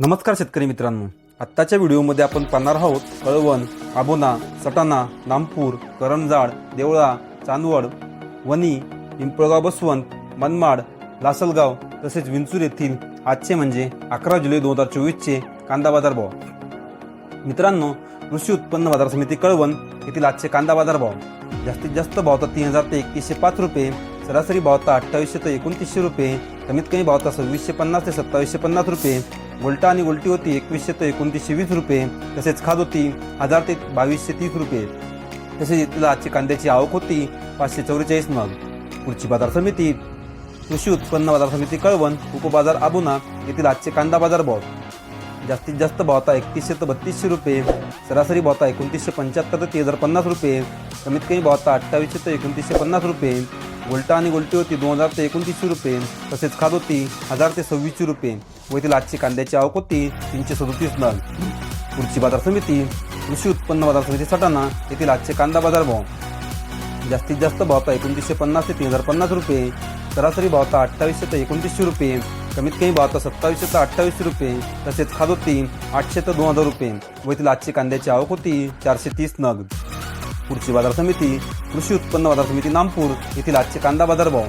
नमस्कार शेतकरी मित्रांनो. आत्ताच्या व्हिडिओमध्ये आपण पाहणार आहोत कळवण आबोना सटाणा नामपूर करंजाड देवळा चांदवड वणी पिंपळगाव बसवंत मनमाड लासलगाव तसेच विंचूर येथील आजचे म्हणजे अकरा जुलै दोन हजार चोवीसचे कांदा बाजार भाव. मित्रांनो कृषी उत्पन्न बाजार समिती कळवण येथील आजचे कांदा बाजार भाव. जास्तीत जास्त भाव तर तीन हजार ते एकतीसशे पाच रुपये सरासरी भाव तर अठ्ठावीसशे ते एकोणतीसशे रुपये कमीत कमी भाव तर सव्वीसशे पन्नास ते सत्तावीसशे पन्नास रुपये उलटा आणि उलटी होती एकवीसशे ते एकोणतीसशे वीस रुपये तसेच खाद होती हजार ते बावीसशे तीस रुपये. तसेच इथलं आजची कांद्याची आवक होती पाचशे चौवेचाळीस मग. पुढची बाजार समिती कृषी उत्पन्न बाजार समिती कळवण उपबाजार आबुना येथील आजचे कांदा बाजार भाव. जास्तीत जास्त भावता एकतीसशे ते बत्तीसशे रुपये सरासरी भावता एकोणतीसशे पंच्याहत्तर ते तीन हजार पन्नास रुपये कमीत कमी भावता अठ्ठावीसशे ते एकोणतीसशे पन्नास रुपये. उलटा आणि उलटी होती दोन हजार ते एकोणतीसशे रुपये. तसेच खाद होती हजार ते सव्वीसशे रुपये. व येथील आजची कांद्याची आवक होती तीनशे सदोतीस नग. पुढची बाजार समिती कृषी उत्पन्न बाजार समिती सटाणा येथील आजचे कांदा बाजार भाव. जास्तीत जास्त भावता एकोणतीसशे पन्नास ते तीन हजार पन्नास रुपये. सरासरी भावता अठ्ठावीसशे ते एकोणतीसशे रुपये. कमीत कमी भावता सत्तावीसशे ते अठ्ठावीसशे रुपये. तसेच खाद होती आठशे ते दोन हजार रुपये. व येथील आजची कांद्याची आवक होती चारशे तीस नग. पुढची बाजार समिती कृषी उत्पन्न बाजार समिती नामपूर येथील आजचे कांदा बाजार भाव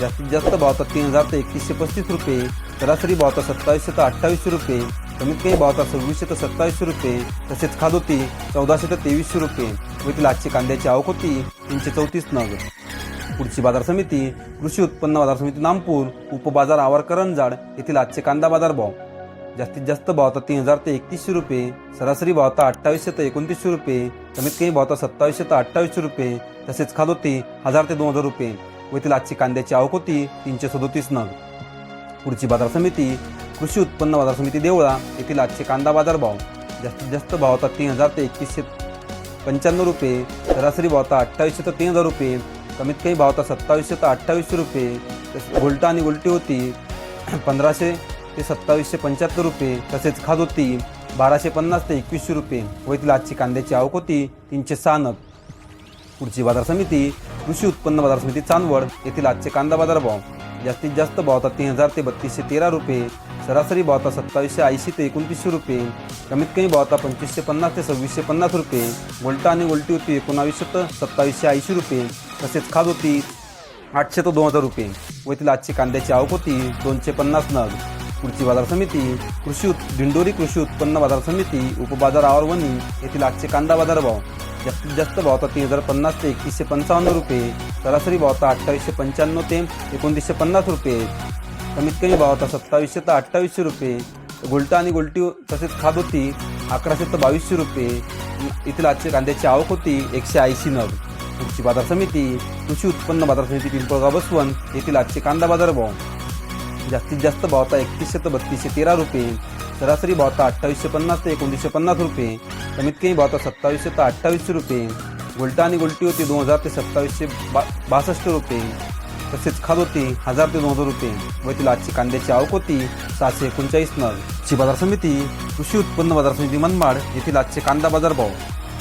जास्तीत जास्त भावता तीन हजार ते एकतीसशे पस्तीस रुपये सरासरी भावता सत्तावीसशे तर अठ्ठावीसशे रुपये कमीत कमी भावता सव्वीसशे तर सत्तावीसशे रुपये तसेच खाद होती चौदाशे तर तेवीसशे रुपये. व येथील आजची कांद्याची आवक होती तीनशे चौतीस नग. पुढची बाजार समिती कृषी उत्पन्न बाजार समिती नामपूर उपबाजार आवार करंजाड येथील आजचे कांदा बाजार भाव जास्तीत जास्त भावता तीन हजार ते एकतीसशे रुपये सरासरी भावता अठ्ठावीसशे ते एकोणतीसशे रुपये कमीत कमी भावता सत्तावीसशे ते अठ्ठावीसशे रुपये तसेच खाद होती हजार ते दोन हजार रुपये. व येथील आजची कांद्याची आवक होती तीनशे सदोतीस नग. पुढची बाजार समिती कृषी उत्पन्न बाजार समिती देवळा येथील आजचे कांदा बाजार भाव. जास्तीत जास्त भावता तीन हजार ते एकतीसशे पंच्याण्णव रुपये सरासरी भावता अठ्ठावीसशे ते तीन हजार रुपये कमीत कमी भावता सत्तावीसशे ते अठ्ठावीसशे रुपये. उलटा आणि उलटी होती पंधराशे ते सत्तावीसशे पंच्याहत्तर रुपये तसेच खाद होती बाराशे पन्नास ते एकवीसशे रुपये व येथील आजची कांद्याची आवक होती तीनशे सहा नग पुढची बाजार समिती कृषी उत्पन्न बाजार समिती चांदवड येथील आजचे कांदा बाजार भाव. जास्तीत जास्त भावता तीन हजार ते बत्तीसशे तेरा रुपये सरासरी भावता सत्तावीसशे ऐंशी ते एकोणतीसशे रुपये कमीत कमी भावता पंचवीसशे पन्नास ते सव्वीसशे पन्नास रुपये उलटा आणि उलटी होती एकोणावीसशे तर सत्तावीसशे ऐंशी रुपये तसेच खाद होती आठशे ते दोन हजार रुपये व येथील आजची कांद्याची आवक होती दोनशे पन्नास नग. पुढची बाजार समिती कृषी उत् दिंडोरी कृषी उत्पन्न बाजार समिती उपबाजार आवरवणी येथील आजचे कांदा बाजार भाव जास्तीत जास्त भावता तीन हजार पन्नास ते एकतीसशे पंचावन्न रुपये. सरासरी भावता अठ्ठावीसशे पंच्याण्णव ते एकोणतीसशे पन्नास रुपये. कमीत कमी भावता सत्तावीसशे तर अठ्ठावीसशे रुपये. गुलटा आणि गुलटी तसेच खाद होती अकराशे तर बावीसशे रुपये. येथील आजची कांद्याची आवक होती एकशे ऐंशी नग. कृषी बाजार समिती कृषी उत्पन्न बाजार समिती पिंपळगाव बसवण येथील आजचे कांदा बाजार भाव जास्तीत जास्त भावता एकतीसशे ते बत्तीसशे तेरा रुपये. सरासरी भावता अठ्ठावीसशे पन्नास ते एकोणतीसशे पन्नास रुपये. कमीत कमी भावता सत्तावीसशे ते अठ्ठावीसशे रुपये. उलटा आणि उलटी होती दोन हजार ते सत्तावीसशे बा बासष्ट रुपये. तसेच खाद होती हजार ते दोन हजार रुपये. व तिला आजची कांद्याची आवक होती सहाशे एकोणचाळीस नग. ची बाजार समिती कृषी उत्पन्न बाजार समिती मनमाड येथील आजचे कांदा बाजार भाव.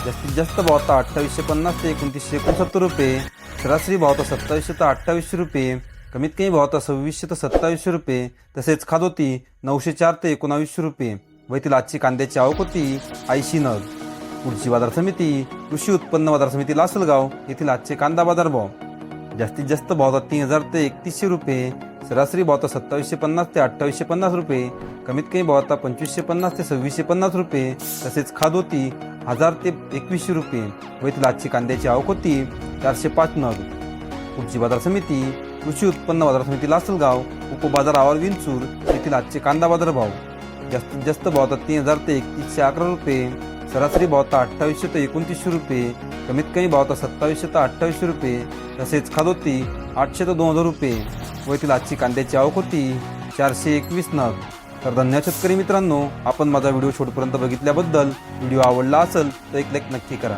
जास्तीत जास्त भावता अठ्ठावीसशे पन्नास ते एकोणतीसशे एकोणसत्तर रुपये. सरासरी भावता सत्तावीसशे ते अठ्ठावीसशे रुपये. कमीत कमी भावता सव्वीसशे ते सत्तावीसशे रुपये तसेच खाद होती नऊशे चार ते एकोणावीसशे रुपये व येथील आजची कांद्याची आवक होती ऐंशी नग. पुढची बाजार समिती कृषी उत्पन्न बाजार समिती लासलगाव येथील आजचे कांदा बाजार भाव. जास्तीत जास्त भावता तीन हजार ते एकतीसशे रुपये सरासरी भावता सत्तावीसशे पन्नास ते अठ्ठावीसशे पन्नास रुपये कमीत कमी भावता पंचवीसशे पन्नास ते सव्वीसशे पन्नास रुपये तसेच खाद होती हजार ते एकवीसशे रुपये व येथील आजची कांद्याची आवक होती चारशे पाच नग. पुढची बाजार समिती कृषी उत्पन्न बाजार समिती लासलगाव उपबाजार आवार विंचूर येथील आजचे कांदा बाजार भाव. जास्तीत जास्त भावता तीन हजार ते एकतीसशे अकरा रुपये सरासरी भावता अठ्ठावीसशे ते एकोणतीसशे रुपये कमीत कमी भावता सत्तावीसशे ते अठ्ठावीसशे रुपये तसेच खादोती आठशे ते दोन हजार रुपये व येथील आजची कांद्याची आवक होती चारशे एकवीस नग. तर धन्यवाद शेतकरी मित्रांनो आपण माझा व्हिडिओ शेवटपर्यंत बघितल्याबद्दल व्हिडिओ आवडला असेल तर एक लाईक नक्की करा.